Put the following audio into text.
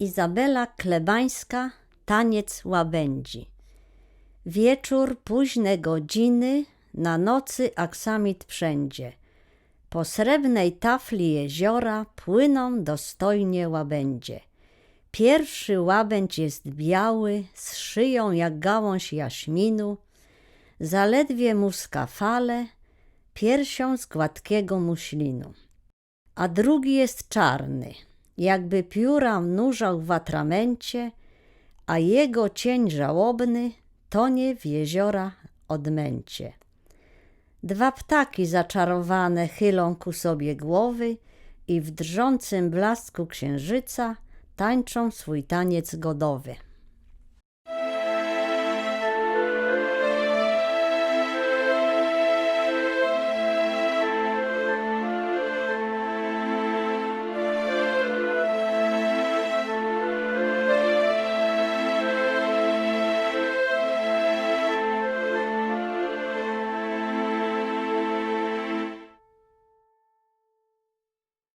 Izabela Klebańska Taniec łabędzi. Wieczór, późne godziny, na nocy aksamit wszędzie. Po srebrnej tafli jeziora płyną dostojnie łabędzie. Pierwszy łabędź jest biały, z szyją jak gałąź jaśminu, zaledwie muska fale, piersią z gładkiego muślinu. A drugi jest czarny, jakby pióra nurzał w atramencie, a jego cień żałobny tonie w jeziora odmęcie. Dwa ptaki zaczarowane chylą ku sobie głowy i w drżącym blasku księżyca tańczą swój taniec godowy.